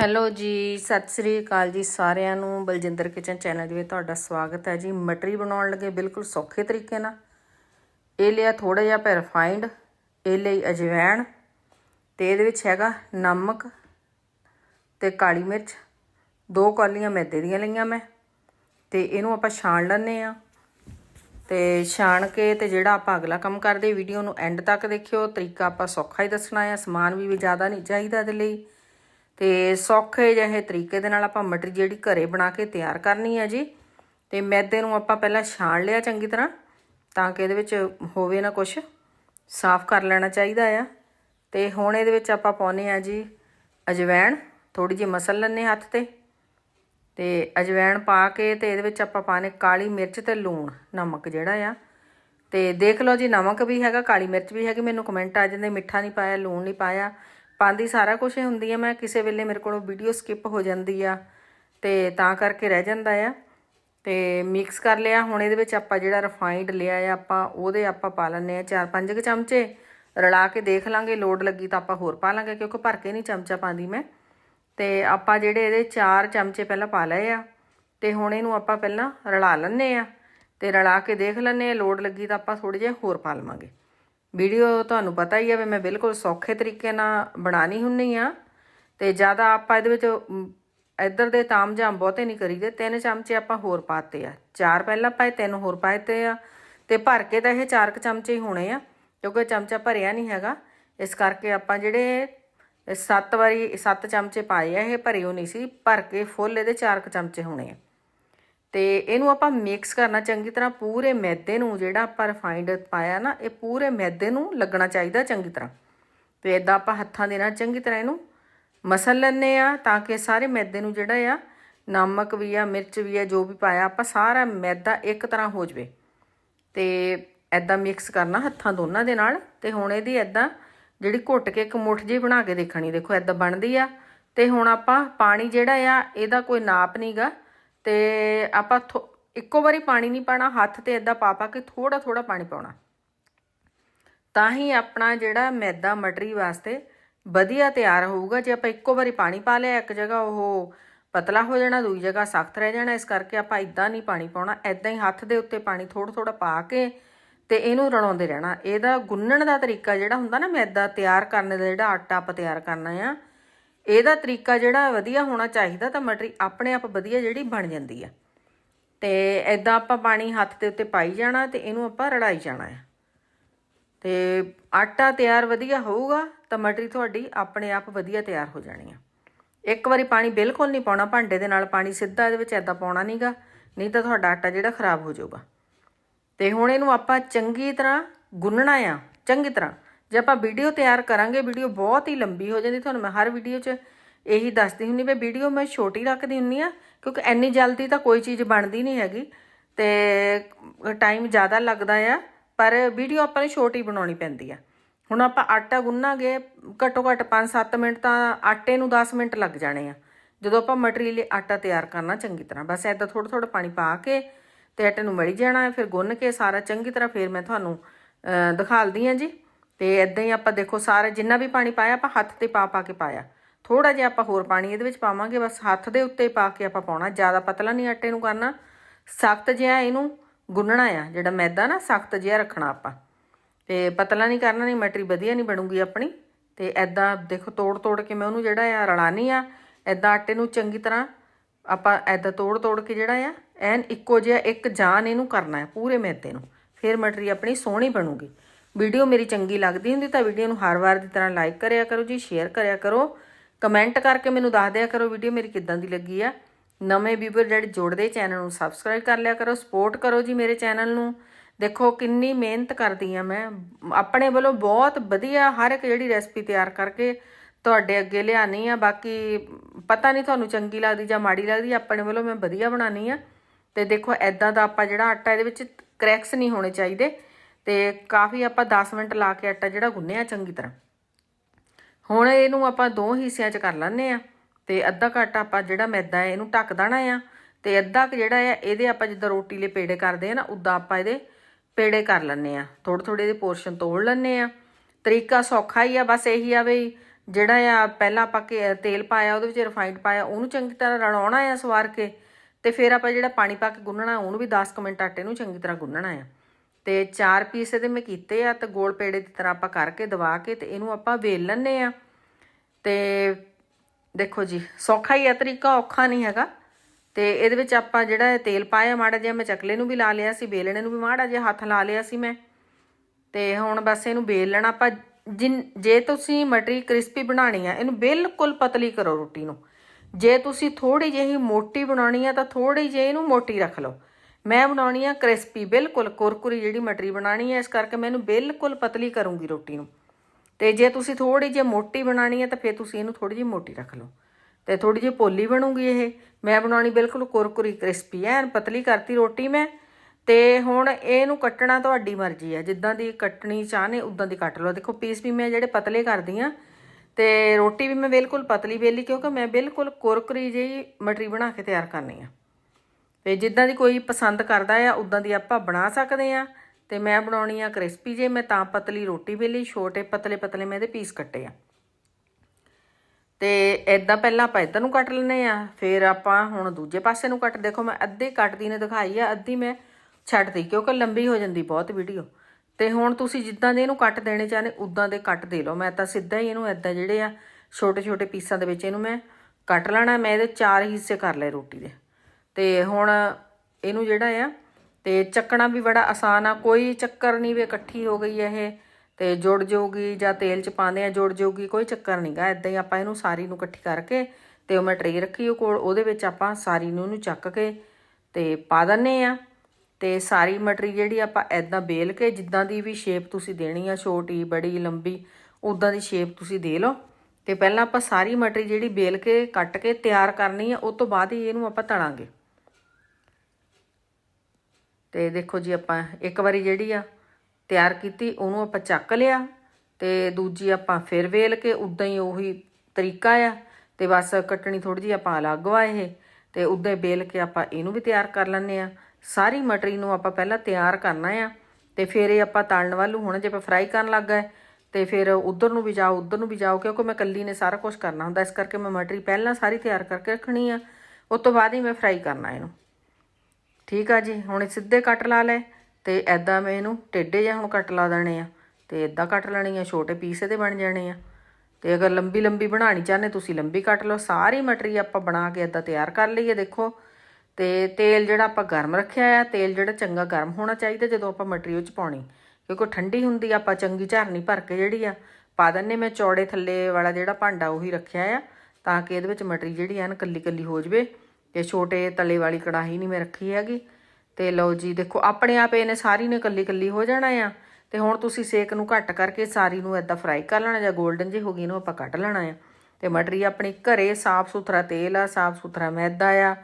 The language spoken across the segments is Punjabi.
ਹੈਲੋ ਜੀ, ਸਤਿ ਸ੍ਰੀ ਅਕਾਲ ਜੀ ਸਾਰਿਆਂ ਨੂੰ। ਬਲਜਿੰਦਰ ਕਿਚਨ ਚੈਨਲ ਦੇ ਵਿੱਚ ਤੁਹਾਡਾ ਸਵਾਗਤ ਹੈ ਜੀ। ਮਟਰੀ ਬਣਾਉਣ ਲੱਗੇ ਬਿਲਕੁਲ ਸੌਖੇ ਤਰੀਕੇ ਨਾਲ। ਇਹ ਲਿਆ ਥੋੜਾ ਜਿਹਾ ਪੈ ਰਿਫਾਈਂਡ ਇਹ ਲਈ ਅਜਵਾਇਣ ਤੇ ਇਹਦੇ ਵਿੱਚ ਹੈਗਾ ਨਮਕ ਤੇ ਕਾਲੀ ਮਿਰਚ। ਦੋ ਕੌਲੀਆਂ ਮੈਦੇ ਦੀਆਂ ਲਈਆਂ ਮੈਂ ਤੇ ਇਹਨੂੰ ਆਪਾਂ ਛਾਣ ਲੈਣੇ ਆ ਤੇ ਛਾਣ ਕੇ ਤੇ ਜਿਹੜਾ ਆਪਾਂ ਅਗਲਾ ਕੰਮ ਕਰਦੇ ਵੀਡੀਓ ਨੂੰ ਐਂਡ ਤੱਕ ਦੇਖਿਓ। ਤਰੀਕਾ ਆਪਾਂ ਸੌਖਾ ਹੀ ਦੱਸਣਾ ਆ ਸਮਾਨ ਵੀ ਜ਼ਿਆਦਾ ਨਹੀਂ ਚਾਹੀਦਾ ਇਹਦੇ ਲਈ। ਤੇ ਸੌਖੇ ਜਿਹੇ ਤਰੀਕੇ ਦੇ ਨਾਲ ਆਪਾਂ ਮਟਰੀ ਜਿਹੜੀ ਘਰੇ ਬਣਾ ਕੇ ਤਿਆਰ ਕਰਨੀ ਹੈ ਜੀ, ਤੇ ਮੈਦੇ ਨੂੰ ਆਪਾਂ ਪਹਿਲਾਂ ਛਾਣ ਲਿਆ ਚੰਗੀ ਤਰ੍ਹਾਂ, ਤਾਂ ਕਿ ਇਹਦੇ ਵਿੱਚ ਹੋਵੇ ਨਾ ਕੁਝ ਸਾਫ਼ ਕਰ ਲੈਣਾ ਚਾਹੀਦਾ ਆ। ਤੇ ਹੁਣ ਇਹਦੇ ਵਿੱਚ ਆਪਾਂ ਪਾਉਨੇ ਆ ਜੀ ਅਜਵੈਣ ਥੋੜੀ ਜਿਹੀ ਮਸਲ ਲੈਣੇ ਹੱਥ ਤੇ। ਤੇ ਅਜਵੈਣ ਪਾ ਕੇ ਤੇ ਇਹਦੇ ਵਿੱਚ ਆਪਾਂ ਪਾਣੇ ਕਾਲੀ ਮਿਰਚ ਤੇ ਲੂਣ, ਨਮਕ ਜਿਹੜਾ ਆ। ਤੇ ਦੇਖ ਲਓ ਜੀ, ਨਮਕ ਵੀ ਹੈਗਾ, ਕਾਲੀ ਮਿਰਚ ਵੀ ਹੈਗੀ, ਮੈਨੂੰ ਕਮੈਂਟ ਆ ਜਾਂਦੇ, ਮਿੱਠਾ ਨਹੀਂ ਪਾਇਆ, ਲੂਣ ਨਹੀਂ ਪਾਇਆ। ਪਾਉਂਦੀ, ਸਾਰਾ ਕੁਝ ਹੀ ਹੁੰਦੀ ਆ। ਮੈਂ ਕਿਸੇ ਵੇਲੇ ਮੇਰੇ ਕੋਲੋਂ ਵੀਡੀਓ ਸਕਿਪ ਹੋ ਜਾਂਦੀ ਆ ਤੇ ਤਾਂ ਕਰਕੇ ਰਹਿ ਜਾਂਦਾ ਆ। ਤੇ ਮਿਕਸ ਕਰ ਲਿਆ। ਹੁਣ ਇਹਦੇ ਵਿੱਚ ਆਪਾਂ ਜਿਹੜਾ ਰਿਫਾਈਨਡ ਲਿਆ ਆ, ਆਪਾਂ ਉਹਦੇ ਆਪਾਂ ਪਾ ਲੈਣੇ ਆ 4-5 ਕੁ ਚਮਚੇ। ਰਲਾ ਕੇ ਦੇਖ ਲਾਂਗੇ, ਲੋੜ ਲੱਗੀ ਤਾਂ ਆਪਾਂ ਹੋਰ ਪਾ ਲਾਂਗੇ, ਕਿਉਂਕਿ ਭਰ ਕੇ ਨਹੀਂ ਚਮਚਾ ਪਾਉਂਦੀ ਮੈਂ। ਤੇ ਆਪਾਂ ਜਿਹੜੇ ਇਹਦੇ 4 ਚਮਚੇ ਪਹਿਲਾਂ ਪਾ ਲਏ ਆ, ਤੇ ਹੁਣ ਇਹਨੂੰ ਆਪਾਂ ਪਹਿਲਾਂ ਰਲਾ ਲੈਣੇ ਆ। ਤੇ ਰਲਾ ਕੇ ਦੇਖ ਲੈਣੇ ਆ, ਲੋੜ ਲੱਗੀ ਤਾਂ ਆਪਾਂ ਥੋੜੇ ਜਿਹਾ ਹੋਰ ਪਾ ਲਵਾਂਗੇ। ਵੀਡੀਓ ਤੁਹਾਨੂੰ ਪਤਾ ਹੀ ਹੈ ਵੀ ਮੈਂ ਬਿਲਕੁਲ ਸੌਖੇ ਤਰੀਕੇ ਨਾਲ ਬਣਾਣੀ ਹੁੰਨੀ ਆ। ਤੇ ਜ਼ਿਆਦਾ ਆਪਾਂ ਇਹਦੇ ਵਿੱਚ ਇੱਧਰ ਦੇ ਤਾਮਝਾਮ ਬਹੁਤੇ ਨਹੀਂ ਕਰੀਦੇ। ਤਿੰਨ ਚਮਚੇ ਆਪਾਂ ਹੋਰ ਪਾਤੇ ਆ। ਚਾਰ ਪਹਿਲਾਂ ਪਾਏ ਤਿੰਨ ਹੋਰ ਪਾਏ ਤੇ ਆ। ਤੇ ਭਰ ਕੇ ਤਾਂ ਇਹ ਚਾਰ ਕੁ ਚਮਚੇ ਹੀ ਹੋਣੇ ਆ, ਕਿਉਂਕਿ ਚਮਚਾ ਭਰਿਆ ਨਹੀਂ ਹੈਗਾ। ਇਸ ਕਰਕੇ ਆਪਾਂ ਜਿਹੜੇ ਸੱਤ ਵਾਰੀ, ਸੱਤ ਚਮਚੇ ਪਾਏ ਆ, ਇਹ ਭਰੇ ਹੋ ਨਹੀਂ ਸੀ। ਭਰ ਕੇ ਫੁੱਲ ਇਹਦੇ ਚਾਰ ਕੁ ਚਮਚੇ ਹੋਣੇ ਆ। ਤੇ ਇਹਨੂੰ ਆਪਾਂ ਮਿਕਸ ਕਰਨਾ, ਚੰਗੀ ਤਰ੍ਹਾਂ ਪੂਰੇ ਮੈਦੇ ਨੂੰ ਜਿਹੜਾ ਆਪਾਂ ਰਿਫਾਈਨਡ ਪਾਇਆ ਨਾ, ਇਹ ਪੂਰੇ ਮੈਦੇ ਨੂੰ ਲੱਗਣਾ ਚਾਹੀਦਾ ਚੰਗੀ ਤਰ੍ਹਾਂ। ਤੇ ਇਦਾਂ ਆਪਾਂ ਹੱਥਾਂ ਦੇ ਨਾਲ ਚੰਗੀ ਤਰ੍ਹਾਂ ਇਹਨੂੰ ਮਸਲ ਲੈਣੇ ਆ ਤਾਂ ਕਿ ਸਾਰੇ ਮੈਦੇ ਨੂੰ ਜਿਹੜਾ ਆ, ਨਮਕ ਵੀ ਆ, ਮਿਰਚ ਵੀ ਆ, ਜੋ ਵੀ ਪਾਇਆ, ਆਪਾਂ ਸਾਰਾ ਮੈਦਾ ਇੱਕ ਤਰ੍ਹਾਂ ਹੋ ਜਵੇ। ਤੇ ਐਦਾਂ ਮਿਕਸ ਕਰਨਾ ਹੱਥਾਂ ਦੋਨਾਂ ਦੇ ਨਾਲ ਤੇ ਹੁਣ ਇਹਦੀ ਐਦਾਂ ਜਿਹੜੀ ਘੁੱਟ ਕੇ ਇੱਕ ਮੁੱਠ ਜਿਹੀ ਬਣਾ ਕੇ ਦੇਖਣੀ, ਦੇਖੋ ਐਦਾਂ ਬਣਦੀ ਆ। ਤੇ ਹੁਣ ਆਪਾਂ ਪਾਣੀ ਜਿਹੜਾ ਆ, ਇਹਦਾ ਕੋਈ ਨਾਪ ਨਹੀਂਗਾ ਤੇ ਆਪਾਂ ਥੋ- ਇੱਕੋ ਵਾਰੀ ਪਾਣੀ ਨਹੀਂ ਪਾਣਾ, ਹੱਥ ਤੇ ਐਦਾਂ ਪਾ ਪਾ ਕੇ ਥੋੜਾ ਥੋੜਾ ਪਾਣੀ ਪਾਉਣਾ। ਤਾਂ ਹੀ ਆਪਣਾ ਜਿਹੜਾ ਮੈਦਾ, ਮਟਰੀ ਵਾਸਤੇ ਵਧੀਆ ਤਿਆਰ ਹੋਊਗਾ। ਜੇ ਆਪਾਂ ਇੱਕੋ ਵਾਰੀ ਪਾਣੀ ਪਾ ਲਿਆ, ਇੱਕ ਜਗ੍ਹਾ ਉਹ ਪਤਲਾ ਹੋ ਜਾਣਾ, ਦੂਜੀ ਜਗ੍ਹਾ ਸਖਤ ਰਹਿ ਜਾਣਾ, ਇਸ ਕਰਕੇ ਆਪਾਂ ਇਦਾਂ ਨਹੀਂ ਪਾਣੀ ਪਾਉਣਾ। ਐਦਾਂ ਹੀ ਹੱਥ ਦੇ ਉੱਤੇ ਪਾਣੀ ਥੋੜਾ ਥੋੜਾ ਪਾ ਕੇ ਤੇ ਇਹਨੂੰ ਰਲਾਉਂਦੇ ਰਹਿਣਾ। ਇਹਦਾ ਗੁੰਨਣ ਦਾ ਤਰੀਕਾ ਜਿਹੜਾ ਹੁੰਦਾ ਨਾ, ਮੈਦਾ ਤਿਆਰ ਕਰਨ ਦਾ, ਜਿਹੜਾ ਆਟਾ ਆਪਾਂ ਤਿਆਰ ਕਰਨਾ ਆ ਇਹਦਾ ਤਰੀਕਾ ਜਿਹੜਾ ਵਧੀਆ ਹੋਣਾ ਚਾਹੀਦਾ ਤਾਂ ਮਟਰੀ ਆਪਣੇ ਆਪ ਵਧੀਆ ਜਿਹੜੀ ਬਣ ਜਾਂਦੀ ਆ। ਤੇ ਐਦਾਂ ਆਪਾਂ ਪਾਣੀ ਹੱਥ ਦੇ ਉੱਤੇ ਪਾਈ ਜਾਣਾ ਤੇ ਇਹਨੂੰ ਆਪਾਂ ਰੜਾਈ ਜਾਣਾ ਆ। ਤੇ ਆਟਾ ਤਿਆਰ ਵਧੀਆ ਹੋਊਗਾ ਤਾਂ ਮਟਰੀ ਤੁਹਾਡੀ ਆਪਣੇ ਆਪ ਵਧੀਆ ਤਿਆਰ ਹੋ ਜਾਣੀ ਆ। ਇੱਕ ਵਾਰੀ ਪਾਣੀ ਬਿਲਕੁਲ ਨਹੀਂ ਪਾਉਣਾ, ਭਾਂਡੇ ਦੇ ਨਾਲ ਪਾਣੀ ਸਿੱਧਾ ਇਹਦੇ ਵਿੱਚ ਐਦਾਂ ਪਾਉਣਾ ਨਹੀਂਗਾ ਨਹੀਂ ਤਾਂ ਤੁਹਾਡਾ ਆਟਾ ਜਿਹੜਾ ਖਰਾਬ ਹੋ ਜਾਊਗਾ। ਤੇ ਹੁਣ ਇਹਨੂੰ ਆਪਾਂ ਚੰਗੀ ਤਰ੍ਹਾਂ ਗੁੰਨਣਾ ਆ, ਚੰਗੀ ਤਰ੍ਹਾਂ। ਜੇ ਆਪਾਂ ਵੀਡੀਓ ਤਿਆਰ ਕਰਾਂਗੇ, ਵੀਡੀਓ ਬਹੁਤ ਹੀ ਲੰਬੀ ਹੋ ਜਾਂਦੀ, ਤੁਹਾਨੂੰ ਮੈਂ ਹਰ ਵੀਡੀਓ 'ਚ ਇਹੀ ਦੱਸਦੀ ਹੁੰਨੀ ਵੀ ਵੀਡੀਓ ਮੈਂ ਛੋਟੀ ਰੱਖਦੀ ਹੁੰਨੀ ਆ ਕਿਉਂਕਿ ਇੰਨੀ ਜਲਦੀ ਤਾਂ ਕੋਈ ਚੀਜ਼ ਬਣਦੀ ਨਹੀਂ ਹੈਗੀ ਤੇ ਟਾਈਮ ਜ਼ਿਆਦਾ ਲੱਗਦਾ ਆ, ਪਰ ਵੀਡੀਓ ਆਪਾਂ ਨੂੰ ਛੋਟੀ ਬਣਾਉਣੀ ਪੈਂਦੀ ਆ। ਹੁਣ ਆਪਾਂ ਆਟਾ ਗੁੰਨਾਂਗੇ, ਘੱਟੋ ਘੱਟ 5-7 ਮਿੰਟ ਤਾਂ ਆਟੇ ਨੂੰ 10 ਮਿੰਟ ਲੱਗ ਜਾਣੇ ਆ। ਜਦੋਂ ਆਪਾਂ ਮਟਰੀ ਲਈ ਆਟਾ ਤਿਆਰ ਕਰਨਾ ਚੰਗੀ ਤਰ੍ਹਾਂ, ਬਸ ਐਦਾਂ ਥੋੜਾ ਥੋੜਾ ਪਾਣੀ ਪਾ ਕੇ ਤੇ ਆਟੇ ਨੂੰ ਮਲੀ ਜਾਣਾ, ਫਿਰ ਗੁੰਨ ਕੇ ਸਾਰਾ ਚੰਗੀ ਤਰ੍ਹਾਂ ਫਿਰ ਮੈਂ ਤੁਹਾਨੂੰ ਦਿਖਾਲਦੀ ਹਾਂ ਜੀ। ਤੇ ਐਦਾਂ ਹੀ ਆਪਾਂ ਦੇਖੋ ਸਾਰਾ ਜਿੰਨਾ ਵੀ ਪਾਣੀ ਪਾਇਆ, ਆਪਾਂ ਹੱਥ ਤੇ ਪਾ ਪਾ ਕੇ ਪਾਇਆ। ਥੋੜਾ ਜਿਹਾ ਆਪਾਂ ਹੋਰ ਪਾਣੀ ਇਹਦੇ ਵਿੱਚ ਪਾਵਾਂਗੇ, ਬਸ ਹੱਥ ਦੇ ਉੱਤੇ ਪਾ ਕੇ ਆਪਾਂ ਪਾਉਣਾ। ਜ਼ਿਆਦਾ ਪਤਲਾ ਨਹੀਂ ਆਟੇ ਨੂੰ ਕਰਨਾ। ਸਖਤ ਜਿਹਾ ਇਹਨੂੰ ਗੁੰਨਣਾ ਆ, ਜਿਹੜਾ ਮੈਦਾ ਨਾ, ਸਖਤ ਜਿਹਾ ਰੱਖਣਾ ਆਪਾਂ। ਤੇ ਪਤਲਾ ਨਹੀਂ ਕਰਨਾ, ਨਹੀਂ ਮਟਰੀ ਵਧੀਆ ਨਹੀਂ ਬਣੂਗੀ ਆਪਣੀ। ਤੇ ਐਦਾਂ ਦੇਖੋ ਤੋੜ ਤੋੜ ਕੇ ਮੈਂ ਉਹਨੂੰ ਜਿਹੜਾ ਆ ਰਲਾਨੀ ਆ ਐਦਾਂ ਆਟੇ ਨੂੰ ਚੰਗੀ ਤਰ੍ਹਾਂ ਆਪਾਂ ਐਦਾਂ ਤੋੜ ਤੋੜ ਕੇ ਜਿਹੜਾ ਆ, ਐਨ ਇੱਕੋ ਜਿਹਾ ਇੱਕ ਜਾਨ ਇਹਨੂੰ ਕਰਨਾ ਹੈ ਪੂਰੇ ਮੈਦੇ ਨੂੰ। ਫਿਰ ਮਟਰੀ ਆਪਣੀ ਸੋਹਣੀ ਬਣੂਗੀ। ਵੀਡੀਓ ਮੇਰੀ ਚੰਗੀ ਲੱਗਦੀ ਹੁੰਦੀ ਤਾਂ ਵੀਡੀਓ ਨੂੰ ਹਰ ਵਾਰ ਦੀ ਤਰ੍ਹਾਂ ਲਾਈਕ ਕਰਿਆ ਕਰੋ ਜੀ ਸ਼ੇਅਰ ਕਰਿਆ ਕਰੋ। ਕਮੈਂਟ ਕਰਕੇ ਮੈਨੂੰ ਦੱਸ ਦਿਆ ਕਰੋ ਵੀਡੀਓ ਮੇਰੀ ਕਿੱਦਾਂ ਦੀ ਲੱਗੀ ਆ। ਨਵੇਂ ਵੀਵਰ ਜਿਹੜੇ ਜੁੜਦੇ ਚੈਨਲ ਨੂੰ ਸਬਸਕ੍ਰਾਈਬ ਕਰ ਲਿਆ ਕਰੋ ਸਪੋਰਟ ਕਰੋ ਜੀ ਮੇਰੇ ਚੈਨਲ ਨੂੰ। ਦੇਖੋ ਕਿੰਨੀ ਮਿਹਨਤ ਕਰਦੀ ਆ ਮੈਂ। ਆਪਣੇ ਵੱਲੋਂ ਬਹੁਤ ਵਧੀਆ ਹਰ ਇੱਕ ਜਿਹੜੀ ਰੈਸਪੀ ਤਿਆਰ ਕਰਕੇ ਤੁਹਾਡੇ ਅੱਗੇ ਲਿਆਨੀ ਆ। ਬਾਕੀ ਪਤਾ ਨਹੀਂ ਤੁਹਾਨੂੰ ਚੰਗੀ ਲੱਗਦੀ ਜਾਂ ਮਾੜੀ ਲੱਗਦੀ, ਆਪਣੇ ਵੱਲੋਂ ਮੈਂ ਵਧੀਆ ਬਣਾਨੀ ਆ। ਤੇ ਦੇਖੋ ਐਦਾਂ ਦਾ ਆਪਾਂ ਜਿਹੜਾ ਆਟਾ ਇਹਦੇ ਵਿੱਚ ਕ੍ਰੈਕਸ ਨਹੀਂ ਹੋਣੇ ਚਾਹੀਦੇ। ਤੇ ਕਾਫੀ ਆਪਾਂ 10 ਮਿੰਟ ਲਾ ਕੇ ਆਟਾ ਜਿਹੜਾ ਗੁੰਨਿਆ ਚੰਗੀ ਤਰ੍ਹਾਂ। ਹੁਣ ਇਹਨੂੰ ਆਪਾਂ ਦੋ ਹਿੱਸਿਆਂ 'ਚ ਕਰ ਲੈਣੇ ਆ ਤੇ ਅੱਧਾ ਘੱਟ ਆਪਾਂ ਜਿਹੜਾ ਮੈਦਾ ਹੈ ਇਹਨੂੰ ਢੱਕ ਦੇਣਾ ਆ ਤੇ ਅੱਧਾ ਕੁ ਜਿਹੜਾ ਆ ਇਹਦੇ ਆਪਾਂ ਜਿੱਦਾਂ ਰੋਟੀ ਲਈ ਪੇੜੇ ਕਰਦੇ ਆ ਨਾ, ਉਦਾਂ ਆਪਾਂ ਇਹਦੇ ਪੇੜੇ ਕਰ ਲੈਣੇ ਆ ਥੋੜੇ ਥੋੜੇ ਦੇ ਪੋਰਸ਼ਨ ਤੋੜ ਲੈਣੇ ਆ ਤਰੀਕਾ ਸੌਖਾ ਹੀ ਆ, ਬਸ ਇਹੀ ਆ ਵੀ ਜਿਹੜਾ ਆ ਪਹਿਲਾਂ ਆਪਾਂ ਕੇ ਤੇਲ ਪਾਇਆ, ਉਹਦੇ ਵਿੱਚ ਰਿਫਾਈਨਡ ਪਾਇਆ, ਉਹਨੂੰ ਚੰਗੀ ਤਰ੍ਹਾਂ ਰਲਾਉਣਾ ਆ ਸਵਾਰ ਕੇ ਤੇ ਫਿਰ ਆਪਾਂ ਜਿਹੜਾ ਪਾਣੀ ਪਾ ਕੇ ਗੁੰਨਣਾ, ਉਹਨੂੰ ਵੀ 10 ਕੁ ਮਿੰਟ ਆਟੇ ਨੂੰ ਚੰਗੀ ਤਰ੍ਹਾਂ ਗੁੰਨਣਾ ਆ। ਤੇ ਚਾਰ ਪੀਸ ਇਹਦੇ ਮੈਂ ਕੀਤੇ ਆ ਤੇ ਗੋਲ ਪੇੜੇ ਦੀ ਤਰ੍ਹਾਂ ਆਪਾਂ ਕਰਕੇ ਦਵਾ ਕੇ ਤੇ ਇਹਨੂੰ ਆਪਾਂ ਵੇਲ ਲੈਣੇ ਆ। ਤੇ ਦੇਖੋ ਜੀ, ਸੌਖਾ ਹੀ ਆ, ਤਰੀਕਾ ਔਖਾ ਨਹੀਂ ਹੈਗਾ। ਤੇ ਇਹਦੇ ਵਿੱਚ ਆਪਾਂ ਜਿਹੜਾ ਤੇਲ ਪਾਇਆ ਮਾੜਾ ਜਿਹਾ, ਮੈਂ ਚਕਲੇ ਨੂੰ ਵੀ ਲਾ ਲਿਆ ਸੀ, ਵੇਲਣੇ ਨੂੰ ਵੀ ਮਾੜਾ ਜਿਹਾ ਹੱਥ ਲਾ ਲਿਆ ਸੀ ਮੈਂ। ਤੇ ਹੁਣ ਬਸ ਇਹਨੂੰ ਵੇਲ ਲੈਣਾ, ਆਪਾਂ ਜਿਨ, ਜੇ ਤੁਸੀਂ ਮਟਰੀ ਕ੍ਰਿਸਪੀ ਬਣਾਣੀ ਆ, ਇਹਨੂੰ ਬਿਲਕੁਲ ਪਤਲੀ ਕਰੋ ਰੋਟੀ ਨੂੰ। ਜੇ ਤੁਸੀਂ ਥੋੜੀ ਜਿਹੀ ਮੋਟੀ ਬਣਾਉਣੀ ਆ, ਤਾਂ ਥੋੜੀ ਜਿਹੀ ਇਹਨੂੰ ਮੋਟੀ ਰੱਖ ਲਓ। ਮੈਂ ਬਣਾਉਣੀ ਆ ਕ੍ਰਿਸਪੀ, ਬਿਲਕੁਲ ਕੁਰਕੁਰੀ ਜਿਹੜੀ ਮਟਰੀ ਬਣਾਣੀ ਹੈ ਇਸ ਕਰਕੇ ਮੈਂ ਇਹਨੂੰ ਬਿਲਕੁਲ ਪਤਲੀ ਕਰੂੰਗੀ ਰੋਟੀ ਨੂੰ। ਤੇ ਜੇ ਤੁਸੀਂ ਥੋੜੀ ਜਿਹੀ ਮੋਟੀ ਬਣਾਣੀ ਹੈ ਤਾਂ ਫਿਰ ਤੁਸੀਂ ਇਹਨੂੰ ਥੋੜੀ ਜਿਹੀ ਮੋਟੀ ਰੱਖ ਲਓ। ਤੇ ਥੋੜੀ ਜਿਹੀ ਪੋਲੀ ਬਣੂਗੀ ਇਹ। ਮੈਂ ਬਣਾਉਣੀ ਬਿਲਕੁਲ ਕੁਰਕੁਰੀ, ਕ੍ਰਿਸਪੀ, ਐਨ ਪਤਲੀ ਕਰਤੀ ਰੋਟੀ ਮੈਂ। ਤੇ ਹੁਣ ਇਹਨੂੰ ਕੱਟਣਾ ਤੁਹਾਡੀ ਮਰਜ਼ੀ ਹੈ ਜਿੱਦਾਂ ਦੀ ਕੱਟਣੀ ਚਾਹਨੇ, ਉਦਾਂ ਦੀ ਕੱਟ ਲਓ। ਦੇਖੋ ਪੀਸ ਵੀ ਮੈਂ ਜਿਹੜੇ ਪਤਲੇ ਕਰਦੀ ਆ, ਤੇ ਰੋਟੀ ਵੀ ਮੈਂ ਬਿਲਕੁਲ ਪਤਲੀ ਵੇਲੀ, ਕਿਉਂਕਿ ਮੈਂ ਬਿਲਕੁਲ ਕੁਰਕਰੀ ਜਿਹੀ ਮਟਰੀ ਬਣਾ ਕੇ ਤਿਆਰ ਕਰਨੀ ਆ। ਤੇ ਜਿੱਦਾਂ ਦੀ ਕੋਈ ਪਸੰਦ ਕਰਦਾ ਆ ਉਦਾਂ ਦੀ ਆਪਾਂ ਬਣਾ ਸਕਦੇ ਆ। ਤੇ ਮੈਂ ਬਣਾਉਣੀ ਆ ਕ੍ਰਿਸਪੀ ਜੇ, ਮੈਂ ਤਾਂ ਪਤਲੀ ਰੋਟੀ ਵੇਲੀ, ਛੋਟੇ ਪਤਲੇ ਪਤਲੇ ਮੈਂ ਇਹਦੇ ਪੀਸ ਕੱਟੇ ਆ। ਤੇ ਇਦਾਂ ਪਹਿਲਾਂ ਆਪਾਂ ਇਧਰ ਨੂੰ ਕੱਟ ਲੈਨੇ ਆ, ਫਿਰ ਆਪਾਂ ਹੁਣ ਦੂਜੇ ਪਾਸੇ ਨੂੰ ਕੱਟ, ਦੇਖੋ ਮੈਂ ਅੱਧੇ ਕੱਟਦੀ ਨੇ ਦਿਖਾਈ ਆ, ਅੱਧੀ ਮੈਂ ਛੱਡਦੀ, ਕਿਉਂਕਿ ਲੰਬੀ ਹੋ ਜਾਂਦੀ ਬਹੁਤ ਵੀਡੀਓ। ਤੇ ਹੁਣ ਤੁਸੀਂ ਜਿੱਦਾਂ ਦੇ ਇਹਨੂੰ ਕੱਟ ਦੇਣੇ ਚਾਹਨੇ ਉਦਾਂ ਦੇ ਕੱਟ ਦੇ ਲਓ। ਮੈਂ ਤਾਂ ਸਿੱਧਾ ਹੀ ਇਹਨੂੰ ਇਦਾਂ ਜਿਹੜੇ ਆ ਛੋਟੇ ਛੋਟੇ ਪੀਸਾਂ ਦੇ ਵਿੱਚ ਇਹਨੂੰ ਮੈਂ ਕੱਟ ਲੈਣਾ, ਮੈਂ ਇਹਦੇ ਚਾਰ ਹਿੱਸੇ ਕਰ ਲਏ ਰੋਟੀ ਦੇ। ਤੇ ਹੁਣ ਇਹਨੂੰ ਜਿਹੜਾ ਆ, ਤੇ ਚੱਕਣਾ ਵੀ ਬੜਾ ਆਸਾਨ ਆ, ਕੋਈ ਚੱਕਰ ਨਹੀਂ ਵੀ ਇਕੱਠੀ ਹੋ ਗਈ ਹੈ ਇਹ, ਤੇ ਜੁੜ ਜਾਊਗੀ ਜਾਂ ਤੇਲ ਚ ਪਾਉਂਦੇ ਆ, ਜੁੜ ਜਾਊਗੀ, ਕੋਈ ਚੱਕਰ ਨਹੀਂਗਾ ਇਦਾਂ ਹੀ ਆਪਾਂ ਇਹਨੂੰ ਸਾਰੀ ਨੂੰ ਇਕੱਠੀ ਕਰਕੇ ਤੇ ਉਹ ਮੈਂ ਟਰੇ ਰੱਖੀ ਉਹ ਕੋਲ, ਉਹਦੇ ਵਿੱਚ ਆਪਾਂ ਸਾਰੀ ਨੂੰ ਇਹਨੂੰ ਚੱਕ ਕੇ ਤੇ ਪਾ ਦਿੰਨੇ ਆ। ਤੇ ਸਾਰੀ ਮਟਰੀ ਜਿਹੜੀ ਆਪਾਂ ਐਦਾਂ ਬੇਲ ਕੇ, ਜਿੱਦਾਂ ਦੀ ਵੀ ਸ਼ੇਪ ਤੁਸੀਂ ਦੇਣੀ ਆ, ਛੋਟੀ, ਬੜੀ, ਲੰਬੀ ਉਦਾਂ ਦੀ ਸ਼ੇਪ ਤੁਸੀਂ ਦੇ ਲਓ। ਤੇ ਪਹਿਲਾਂ ਆਪਾਂ ਸਾਰੀ ਮਟਰੀ ਜਿਹੜੀ ਬੇਲ ਕੇ, ਕੱਟ ਕੇ ਤਿਆਰ ਕਰਨੀ ਆ ਉਸ ਤੋਂ ਬਾਅਦ ਹੀ ਇਹਨੂੰ ਆਪਾਂ ਤਲਾਂਗੇ। ਤੇ ਦੇਖੋ ਜੀ ਆਪਾਂ ਇੱਕ ਵਾਰੀ ਜਿਹੜੀ ਆ ਤਿਆਰ ਕੀਤੀ, ਉਹਨੂੰ ਆਪਾਂ ਚੱਕ ਲਿਆ ਤੇ ਦੂਜੀ ਆਪਾਂ ਫਿਰ ਵੇਲ ਕੇ ਉਦਾਂ ਹੀ ਉਹੀ ਤਰੀਕਾ ਆ ਤੇ ਬਸ ਕੱਟਣੀ ਥੋੜੀ ਜਿਹੀ ਆਪਾਂ ਅਲੱਗ ਵਾ ਇਹ ਤੇ ਉਦਾਂ ਹੀ ਬੇਲ ਕੇ ਆਪਾਂ ਇਹਨੂੰ ਵੀ ਤਿਆਰ ਕਰ ਲੈਣੇ ਆ। ਸਾਰੀ ਮਟਰੀ ਨੂੰ ਆਪਾਂ ਪਹਿਲਾਂ ਤਿਆਰ ਕਰਨਾ ਆ ਤੇ ਫਿਰ ਇਹ ਆਪਾਂ ਤਲਣ ਵੱਲ ਹੁਣ ਜੇ ਆਪਾਂ ਫਰਾਈ ਕਰਨ ਲੱਗ ਗਏ ਤੇ ਫਿਰ ਉਧਰ ਨੂੰ ਵੀ ਜਾਓ, ਉਧਰ ਨੂੰ ਵੀ ਜਾਓ, ਕਿਉਂਕਿ ਮੈਂ ਕੱਲੀ ਨੇ ਸਾਰਾ ਕੁਝ ਕਰਨਾ ਹੁੰਦਾ, ਇਸ ਕਰਕੇ ਮੈਂ ਮਟਰੀ ਪਹਿਲਾਂ ਸਾਰੀ ਤਿਆਰ ਕਰਕੇ ਰੱਖਣੀ ਆ, ਉਸ ਤੋਂ ਬਾਅਦ ਹੀ ਮੈਂ ਫਰਾਈ ਕਰਨਾ ਇਹਨੂੰ। ਠੀਕ ਆ ਜੀ, ਹੁਣ ਸਿੱਧੇ ਕੱਟ ਲਾ ਲੈ ਤੇ ਐਦਾਂ ਮੈਂ ਇਹਨੂੰ ਟੇਡੇ ਜਿਹਾ ਹੁਣ ਕੱਟ ਲਾ ਦੇਣੇ ਆ ਤੇ ਐਦਾਂ ਕੱਟ ਲੈਣੀ ਆ, ਛੋਟੇ ਪੀਸ ਇਹਦੇ ਬਣ ਜਾਣੇ ਆ। ਤੇ ਅਗਰ ਲੰਬੀ ਲੰਬੀ ਬਣਾਣੀ ਚਾਹਨੇ ਤੁਸੀਂ ਲੰਬੀ ਕੱਟ ਲਓ, ਸਾਰੀ ਮਟਰੀ ਆਪਾਂ ਬਣਾ ਕੇ ਐਦਾਂ ਤਿਆਰ ਕਰ ਲਈਏ ਦੇਖੋ। ਤੇ ਤੇਲ ਜਿਹੜਾ ਆਪਾਂ ਗਰਮ ਰੱਖਿਆ ਆ, ਤੇਲ ਜਿਹੜਾ ਚੰਗਾ ਗਰਮ ਹੋਣਾ ਚਾਹੀਦਾ ਜਦੋਂ ਆਪਾਂ ਮਟਰੀ ਵਿੱਚ ਪਾਉਣੀ, ਕਿਉਂਕਿ ਠੰਡੀ ਹੁੰਦੀ ਆਪਾਂ ਚੰਗੀ ਝਾਰਨੀ ਭਰ ਕੇ ਜਿਹੜੀ ਆ, ਪਾ ਦਿੰਨੇ ਮੈਂ ਚੌੜੇ ਥੱਲੇ ਵਾਲਾ ਜਿਹੜਾ ਭਾਂਡਾ ਉਹੀ ਰੱਖਿਆ ਆ, ਤਾਂ ਕਿ ਇਹਦੇ ਵਿੱਚ ਮਟਰੀ ਜਿਹੜੀ ਐਨ ਕੱਲੀ ਕੱਲੀ ਹੋ ਜਵੇ। ਤੇ ਛੋਟੇ ਤਲੇ ਵਾਲੀ ਕੜਾਹੀ ਨਹੀਂ ਮੈਂ ਰੱਖੀ ਹੈਗੀ। ਤੇ ਲਓ ਜੀ, ਦੇਖੋ, ਆਪਣੇ ਆਪ ਇਹਨੇ ਸਾਰੀ ਨੇ ਕੱਲੀ ਕੱਲੀ ਹੋ ਜਾਣਾ ਆ। ਤੇ ਹੁਣ ਤੁਸੀਂ ਸੇਕ ਨੂੰ ਘੱਟ ਕਰਕੇ ਸਾਰੀ ਨੂੰ ਐਦਾਂ ਫਰਾਈ ਕਰ ਲੈਣਾ ਜਾਂ 골ਡਨ ਜੇ ਹੋ ਗਈ ਇਹਨੂੰ ਆਪਾਂ ਕੱਢ ਲੈਣਾ ਆ। ਤੇ ਮਟਰੀ ਆਪਣੀ ਘਰੇ ਸਾਫ਼ ਸੁਥਰਾ ਤੇਲ ਆ, ਸਾਫ਼ ਸੁਥਰਾ ਮੈਦਾ ਆ।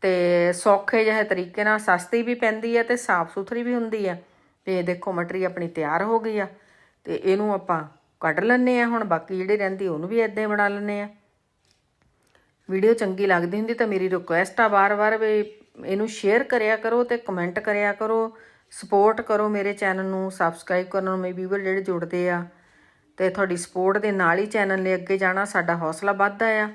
ਤੇ ਸੌਖੇ ਜਿਹੇ ਤਰੀਕੇ ਨਾਲ ਸਸਤੀ ਵੀ ਪੈਂਦੀ ਆ ਤੇ ਸਾਫ਼ ਸੁਥਰੀ ਵੀ ਹੁੰਦੀ ਆ। ਤੇ ਦੇਖੋ, ਮਟਰੀ ਆਪਣੀ ਤਿਆਰ ਹੋ ਗਈ ਆ। ਤੇ ਇਹਨੂੰ ਆਪਾਂ ਕੱਢ ਲੈਣੇ ਆ ਹੁਣ, ਬਾਕੀ ਜਿਹੜੀ ਰਹਿੰਦੀ ਉਹਨੂੰ ਵੀ ਐਦਾਂ ਹੀ ਬਣਾ ਲੈਣੇ ਆ। ਵੀਡੀਓ ਚੰਗੀ ਲੱਗਦੀ ਹੁੰਦੀ ਤਾਂ ਮੇਰੀ ਰਿਕੁਐਸਟ ਆ ਵਾਰ-ਵਾਰ ਵੀ ਇਹਨੂੰ ਸ਼ੇਅਰ ਕਰਿਆ ਕਰੋ ਤੇ ਕਮੈਂਟ ਕਰਿਆ ਕਰੋ ਸਪੋਰਟ ਕਰੋ ਮੇਰੇ ਚੈਨਲ ਨੂੰ ਸਬਸਕ੍ਰਾਈਬ ਕਰਨ ਨੂੰ ਮੇਰੇ ਵੀਵਰ ਜਿਹੜੇ ਜੁੜਦੇ ਆ। ਤੇ ਤੁਹਾਡੀ ਸਪੋਰਟ ਦੇ ਨਾਲ ਹੀ ਚੈਨਲ ਨੇ ਅੱਗੇ ਜਾਣਾ, ਸਾਡਾ ਹੌਸਲਾ ਵੱਧਦਾ ਆ।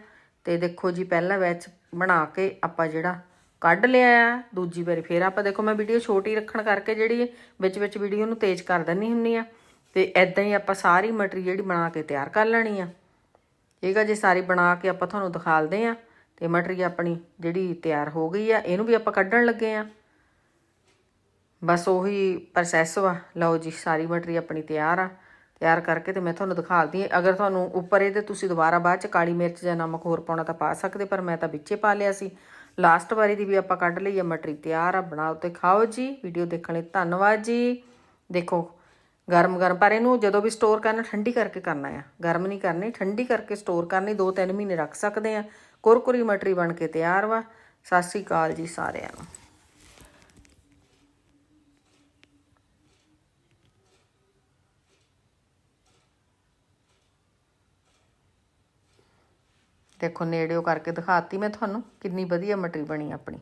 ਤੇ ਦੇਖੋ ਜੀ, ਪਹਿਲਾ ਵਿੱਚ ਬਣਾ ਕੇ ਆਪਾਂ ਜਿਹੜਾ ਕੱਢ ਲਿਆ ਆ, ਦੂਜੀ ਵਾਰੀ ਫੇਰ ਆਪਾਂ ਦੇਖੋ ਮੈਂ ਵੀਡੀਓ ਛੋਟੀ ਰੱਖਣ ਕਰਕੇ ਜਿਹੜੀ ਵਿੱਚ ਵਿੱਚ ਵੀਡੀਓ ਨੂੰ ਤੇਜ਼ ਕਰ ਦਿੰਨੀ ਹੁੰਨੀ ਆ। ਤੇ ਐਦਾਂ ਹੀ ਆਪਾਂ ਸਾਰੀ ਮਟਰੀ ਜਿਹੜੀ ਬਣਾ ਕੇ ਤਿਆਰ ਕਰ ਲੈਣੀ ਆ। ਠੀਕ ਆ ਜੀ ਸਾਰੀ ਬਣਾ ਕੇ ਆਪਾਂ ਤੁਹਾਨੂੰ ਦਿਖਾਲਦੇ ਆ ਤੇ ਮਟਰੀ ਆਪਣੀ ਜਿਹੜੀ ਤਿਆਰ ਹੋ ਗਈ ਆ, ਇਹਨੂੰ ਵੀ ਆਪਾਂ ਕੱਢਣ ਲੱਗੇ ਆ ਬਸ ਉਹੀ ਪ੍ਰੋਸੈਸ ਵਾ। ਲਓ ਜੀ, ਸਾਰੀ ਮਟਰੀ ਆਪਣੀ ਤਿਆਰ ਆ। ਤਿਆਰ ਕਰਕੇ ਤੇ ਮੈਂ ਤੁਹਾਨੂੰ ਦਿਖਾਲਦੀ ਆ ਅਗਰ ਤੁਹਾਨੂੰ ਉੱਪਰ ਇਹਦੇ ਤੁਸੀਂ ਦੁਬਾਰਾ ਬਾਅਦ ਚ ਕਾਲੀ ਮਿਰਚ ਜਾਂ ਨਮਕ ਹੋਰ ਪਾਉਣਾ ਤਾਂ ਪਾ ਸਕਦੇ, ਪਰ ਮੈਂ ਤਾਂ ਵਿੱਚੇ ਪਾ ਲਿਆ ਸੀ। ਲਾਸਟ ਵਾਰੀ ਦੀ ਵੀ ਆਪਾਂ ਕੱਢ ਲਈ ਆ, ਮਟਰੀ ਤਿਆਰ ਆ, ਬਣਾਓ ਤੇ ਖਾਓ ਜੀ। ਵੀਡੀਓ ਦੇਖਣ ਲਈ ਧੰਨਵਾਦ ਜੀ। ਦੇਖੋ ਗਰਮ ਗਰਮ ਪਰ ਇਹਨੂੰ ਜਦੋਂ ਵੀ ਸਟੋਰ ਕਰਨਾ, ਠੰਡੀ ਕਰਕੇ ਕਰਨਾ ਆ। ਗਰਮ ਨਹੀਂ ਕਰਨੀ, ਠੰਡੀ ਕਰਕੇ ਸਟੋਰ ਕਰਨੀ 2-3 ਮਹੀਨੇ ਰੱਖ ਸਕਦੇ ਆ। ਕੁਰਕੁਰੀ ਮਟਰੀ ਬਣ ਕੇ ਤਿਆਰ ਵਾ। ਸਤਿ ਸ੍ਰੀ ਅਕਾਲ ਜੀ ਸਾਰਿਆਂ ਨੂੰ। ਦੇਖੋ, ਨੇੜਿਓ ਕਰਕੇ ਦਿਖਾਤੀ ਮੈਂ ਤੁਹਾਨੂੰ ਕਿੰਨੀ ਵਧੀਆ ਮਟਰੀ ਬਣੀ ਆਪਣੀ।